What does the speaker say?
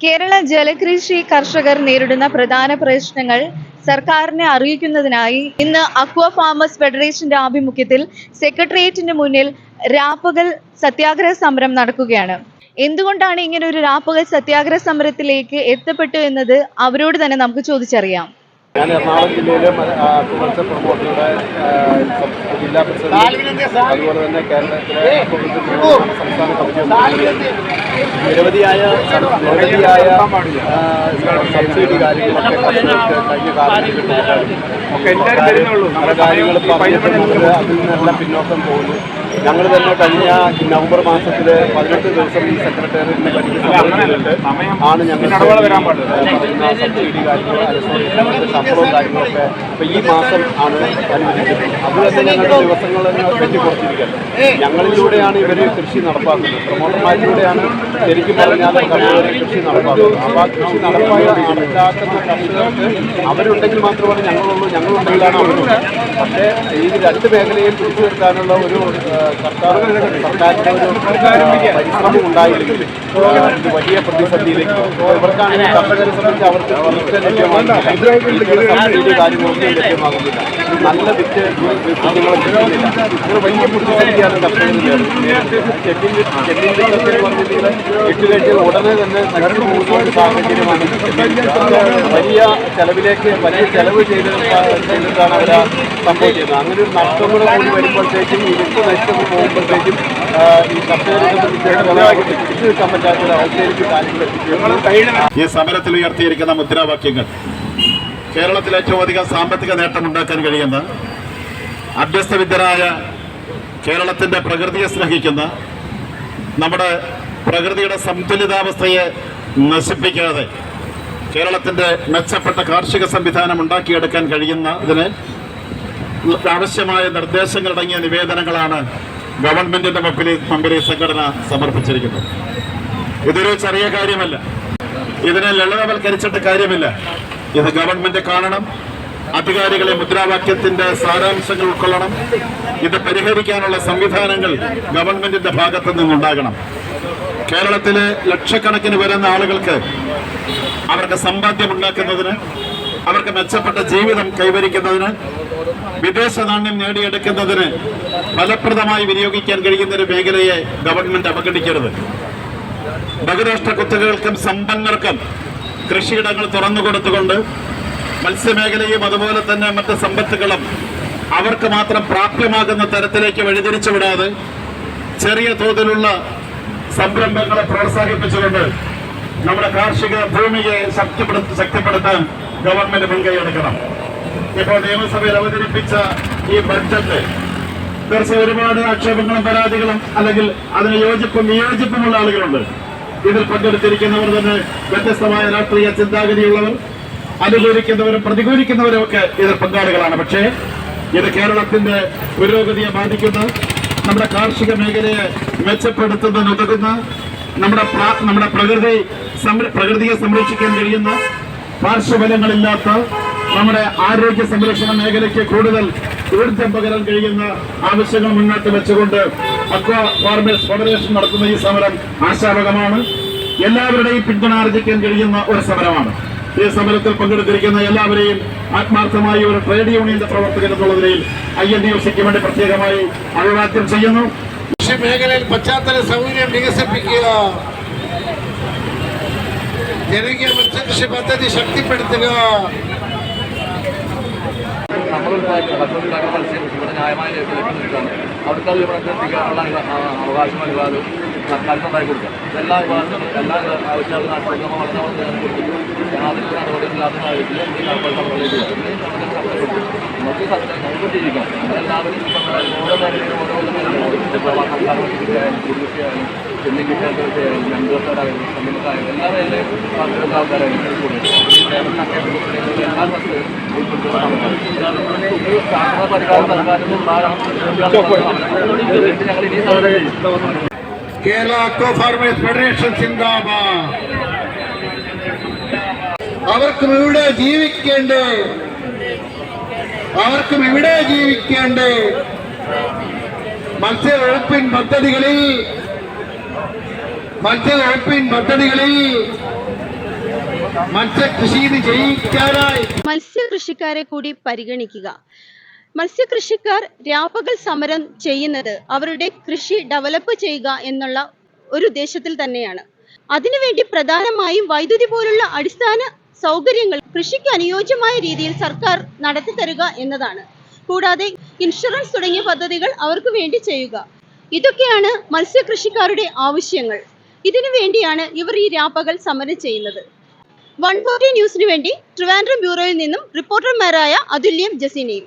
കേരള ജലകൃഷി കർഷകർ നേരിടുന്ന പ്രധാന പ്രശ്നങ്ങൾ സർക്കാരിനെ അറിയിക്കുന്നതിനായി ഇന്ന് അക്വ ഫാമേഴ്സ് ഫെഡറേഷന്റെ ആഭിമുഖ്യത്തിൽ സെക്രട്ടേറിയറ്റിന് മുന്നിൽ രാപ്പകൽ സത്യാഗ്രഹ സമരം നടക്കുകയാണ്. എന്തുകൊണ്ടാണ് ഇങ്ങനെ ഒരു രാപ്പകൽ സത്യാഗ്രഹ സമരത്തിലേക്ക് എത്തപ്പെട്ടു എന്നത് അവരോട് തന്നെ നമുക്ക് ചോദിച്ചറിയാം. ഞാൻ എറണാകുളം ജില്ലയിലെ അക്വകൾച്ചർ പ്രൊമോട്ടറുടെ ജില്ലാ പ്രസിഡന്റ് അതുപോലെ തന്നെ കേരളത്തിലെ സംസ്ഥാന കമ്മിറ്റി നിരവധിയായ നിരവധിയായ സബ്സിഡി കാര്യങ്ങളൊക്കെ കർഷകർക്ക് കഴിഞ്ഞ പല കാര്യങ്ങളും പറഞ്ഞിട്ടുള്ളത് അതിൽ നിന്നെല്ലാം പിന്നോക്കം പോകുന്നു. ഞങ്ങൾ തന്നെ കഴിഞ്ഞ നവംബർ മാസത്തിൽ പതിനെട്ട് ദിവസം ഈ സെക്രട്ടേറിയറ്റിനെ പറ്റി സമരം ആണ് ഞങ്ങൾ പറയുന്ന സബ്സിഡി കാര്യങ്ങൾ അലസോറിന്റെ ശമ്പളവും കാര്യങ്ങളൊക്കെ ഇപ്പൊ ഈ മാസം ആണ് അനുവദിക്കുന്നത് അതുപോലെ തന്നെ ഞങ്ങളുടെ ദിവസങ്ങൾ വെട്ടി കുറച്ചിരിക്കുന്നത് ഞങ്ങളിലൂടെയാണ് ഇവർ കൃഷി നടപ്പാക്കുന്നത്. പ്രമോട്ടർമാരിലൂടെയാണ് ശരിക്കും പറഞ്ഞാൽ കർഷകർ കൃഷി നടപ്പാക്കുന്നത്. അപ്പോൾ ആ കൃഷി നടപ്പായ നടപ്പാക്കുന്ന കർഷകർക്ക് അവരുണ്ടെങ്കിൽ മാത്രമാണ് ഞങ്ങളുള്ളൂ ഞങ്ങളുണ്ടെങ്കിലാണ് അവരുള്ളൂ പക്ഷേ ഈ രണ്ട് മേഖലയിൽ പിടിച്ചു നിർത്താനുള്ള ഒരു സർക്കാർ സർക്കാരിന്റെ ഒരു പരിശ്രമം ഉണ്ടായില്ലെങ്കിൽ ആ, ഇത് വലിയ പ്രതിസന്ധിയിലേക്ക്. ഇവർക്കാണെങ്കിൽ കർഷകരെ സംബന്ധിച്ച് അവർക്ക് വിത്ത് ലഭ്യമാകുന്നില്ല കാര്യങ്ങളൊന്നും ലഭ്യമാകുന്നില്ല നല്ല വിത്ത് കുഞ്ഞുങ്ങളെ കിട്ടുന്നില്ല അങ്ങനെ വലിയ പ്രതിസന്ധിയാണ് ചെമ്പിൻ വിത്തൊക്കെ എന്ന് പറഞ്ഞിട്ടുണ്ടെങ്കിൽ ഇട്ട് കഴിഞ്ഞാൽ ഉടനെ തന്നെ നശിച്ചു പോകുന്ന ഒരു സാഹചര്യമാണ് വലിയ ചെലവിലേക്ക് വലിയ ചെലവ് ചെയ്ത് ചെയ്തിട്ടാണ് അവർ സംഭവിക്കുന്നത് അങ്ങനെ ഒരു നഷ്ടം കൂടെ കൂടി വരുമ്പോഴത്തേക്കും ഈ വിത്ത് പോകുമ്പോഴത്തേക്കും ഈ കർഷകരെ പറ്റാത്ത അവസ്ഥയിലേക്ക് കാര്യങ്ങൾ ഈ സമരത്തിൽ ഉയർത്തിയിരിക്കുന്ന മുദ്രാവാക്യങ്ങൾ. കേരളത്തിൽ ഏറ്റവും അധികം സാമ്പത്തിക നേട്ടമുണ്ടാക്കാൻ കഴിയുന്ന അഭ്യസ്തവിദ്യരായ കേരളത്തിന്റെ പ്രകൃതിയെ സ്നേഹിക്കുന്ന നമ്മുടെ പ്രകൃതിയുടെ സന്തുലിതാവസ്ഥയെ നശിപ്പിക്കാതെ കേരളത്തിന്റെ മെച്ചപ്പെട്ട കാർഷിക സംവിധാനം ഉണ്ടാക്കിയെടുക്കാൻ കഴിയുന്ന കഴിയുന്നതിന് ആവശ്യമായ നിർദ്ദേശങ്ങളടങ്ങിയ നിവേദനങ്ങളാണ് ഗവൺമെന്റിന്റെ മുമ്പിൽ മുമ്പിൽ സംഘടന സമർപ്പിച്ചിരിക്കുന്നു. ഇതൊരു ചെറിയ കാര്യമല്ല. ഇതിനെ ലളിതവൽക്കരിച്ചിട്ട് കാര്യമില്ല. ഇത് ഗവൺമെന്റ് കാണണം അധികാരികളെ മുദ്രാവാക്യത്തിന്റെ സാരാംശങ്ങൾ ഉൾക്കൊള്ളണം ഇത് പരിഹരിക്കാനുള്ള സംവിധാനങ്ങൾ ഗവൺമെന്റിന്റെ ഭാഗത്തു നിന്നുണ്ടാകണം. കേരളത്തിലെ ലക്ഷക്കണക്കിന് വരുന്ന ആളുകൾക്ക് അവർക്ക് സമ്പാദ്യം ഉണ്ടാക്കുന്നതിന് അവർക്ക് മെച്ചപ്പെട്ട ജീവിതം കൈവരിക്കുന്നതിന് വിദേശ നാണ്യം നേടിയെടുക്കുന്നതിന് ഫലപ്രദമായി വിനിയോഗിക്കാൻ കഴിയുന്ന ഒരു മേഖലയെ ഗവൺമെന്റ് അവഗണിക്കരുത്. ബഹുരാഷ്ട്ര കുത്തകകൾക്കും സമ്പന്നർക്കും കൃഷിയിടങ്ങൾ തുറന്നു കൊടുത്തുകൊണ്ട് മത്സ്യമേഖലയും അതുപോലെ തന്നെ മറ്റ് സമ്പത്തുകളും അവർക്ക് മാത്രം പ്രാപ്യമാകുന്ന തരത്തിലേക്ക് വഴിതിരിച്ചു വിടാതെ ചെറിയ തോതിലുള്ള സംരംഭങ്ങളെ പ്രോത്സാഹിപ്പിച്ചുകൊണ്ട് നമ്മുടെ കാർഷിക ഭൂമിയെ ശക്തിപ്പെടുത്ത ശക്തിപ്പെടുത്താൻ ഗവൺമെന്റ് മുൻകൈ എടുക്കണം ഇപ്പോൾ നിയമസഭയിൽ അവതരിപ്പിച്ച ഈ ബഡ്ജറ്റ് തീർച്ചയായും ഒരുപാട് ആക്ഷേപങ്ങളും പരാതികളും അല്ലെങ്കിൽ അതിന് യോജിപ്പും വിയോജിപ്പുമുള്ള ആളുകളുണ്ട്. ഇതിൽ പങ്കെടുത്തിരിക്കുന്നവർ തന്നെ വ്യത്യസ്തമായ രാഷ്ട്രീയ ചിന്താഗതിയുള്ളവർ അനുകൂലിക്കുന്നവരും പ്രതികൂലിക്കുന്നവരും ഒക്കെ ഇതിൽ പങ്കാളികളാണ്. പക്ഷേ ഇത് കേരളത്തിന്റെ പുരോഗതിയെ ബാധിക്കുന്ന നമ്മുടെ കാർഷിക മേഖലയെ മെച്ചപ്പെടുത്തുന്നതിന് ഉതകുന്ന നമ്മുടെ നമ്മുടെ പ്രകൃതി പ്രകൃതിയെ സംരക്ഷിക്കാൻ കഴിയുന്ന പാർശ്വഫലങ്ങളില്ലാത്ത നമ്മുടെ ആരോഗ്യ സംരക്ഷണ മേഖലയ്ക്ക് കൂടുതൽ ഊർജം പകരാൻ കഴിയുന്ന ആവശ്യങ്ങൾ മുന്നോട്ട് വെച്ചുകൊണ്ട് അക്വാ ഫാർമേഴ്സ് ഫെഡറേഷൻ നടത്തുന്ന ഈ സമരം ആശാവകമാണ് എല്ലാവരുടെയും പിന്തുണ ആർജിക്കാൻ കഴിയുന്ന ഒരു സമരമാണ്. ഈ സമരത്തിൽ പങ്കെടുത്തിരിക്കുന്ന എല്ലാവരെയും ആത്മാർത്ഥമായി ഒരു ട്രേഡ് യൂണിയന്റെ പ്രവർത്തകൻ എന്നുള്ള നിലയിൽ ഐ എൻ ഡി എഫ് സിക്ക് വേണ്ടി പ്രത്യേകമായി അഭിവാദ്യം ചെയ്യുന്നു. മേഖലയിൽ പശ്ചാത്തല സൗകര്യം വികസിപ്പിക്കുക. ജനകീയ മത്സ്യകൃഷി പദ്ധതി ശക്തിപ്പെടുത്തുക. നമ്മളുണ്ടാക്കിയ ഭക്ഷണത്തിലാക്കുന്ന മത്സ്യം ഇവിടെ ന്യായമായ അവിടുത്തെ അത് ഇവിടെ എത്തിക്കാനുള്ള അവകാശം സർക്കാർക്ക് ഉണ്ടാക്കി കൊടുക്കുക. എല്ലാ വിഭാഗങ്ങളും എല്ലാ ആവശ്യങ്ങളും കൊടുത്തിട്ട് യാതൊരു നടപടിയില്ലാത്ത സാഹചര്യത്തിൽ ഈ നടപടി നടപടിയിലേക്ക് വരും. നമുക്ക് സത്യം നമുക്ക് ജീവിക്കാം എല്ലാവരും ഓരോ മേഖലയിലും ഓരോ കൃഷിയായാലും ചെന്നിക്ക് ക്ഷേത്രത്തെയായാലും മെമ്പേഴ്സാരായാലും കമ്മ്യൂണിറ്റായാലും എല്ലാ മേഖലയും പങ്കെടുത്ത ആൾക്കാരായാലും കൂടുതൽ ഈ കേരളത്തിലൊക്കെ എല്ലാ സ്ഥലത്തും ഒരു ശാസ്ത്ര പരിഹാരം സർക്കാരിന് ഉണ്ടാകണം ഞങ്ങൾ ഇനി സമരം കേരള അക്വ ഫാർമേഴ്സ് ഫെഡറേഷൻ സിന്ദാബാദ് അവർക്കും ഇവിടെ ജീവിക്കേണ്ടേ? അവർക്കും ഇവിടെ ജീവിക്കേണ്ടേ? മത്സ്യവകുപ്പിൻ പദ്ധതികളിൽ മത്സ്യവകുപ്പിൻ പദ്ധതികളിൽ മത്സ്യകൃഷിക്കാരെ കൂടി പരിഗണിക്കുക. മത്സ്യകൃഷിക്കാർ രാപ്പകൽ സമരം ചെയ്യുന്നത് അവരുടെ കൃഷി ഡെവലപ്പ് ചെയ്യുക എന്നുള്ള ഒരു ഉദ്ദേശത്തിൽ തന്നെയാണ്. അതിനുവേണ്ടി പ്രധാനമായും വൈദ്യുതി പോലുള്ള അടിസ്ഥാന സൗകര്യങ്ങൾ കൃഷിക്ക് അനുയോജ്യമായ രീതിയിൽ സർക്കാർ നടത്തി തരുക എന്നതാണ്. കൂടാതെ ഇൻഷുറൻസ് തുടങ്ങിയ പദ്ധതികൾ അവർക്ക് വേണ്ടി ചെയ്യുക. ഇതൊക്കെയാണ് മത്സ്യകൃഷിക്കാരുടെ ആവശ്യങ്ങൾ. ഇതിനു വേണ്ടിയാണ് ഇവർ ഈ രാപ്പകൽ സമരം ചെയ്യുന്നത്. വൺ ഫോർട്ടി ന്യൂസിന് വേണ്ടി ട്രിവാൻഡ്രം ബ്യൂറോയിൽ നിന്നും റിപ്പോർട്ടർമാരായ അതുല്യം ജസീനയും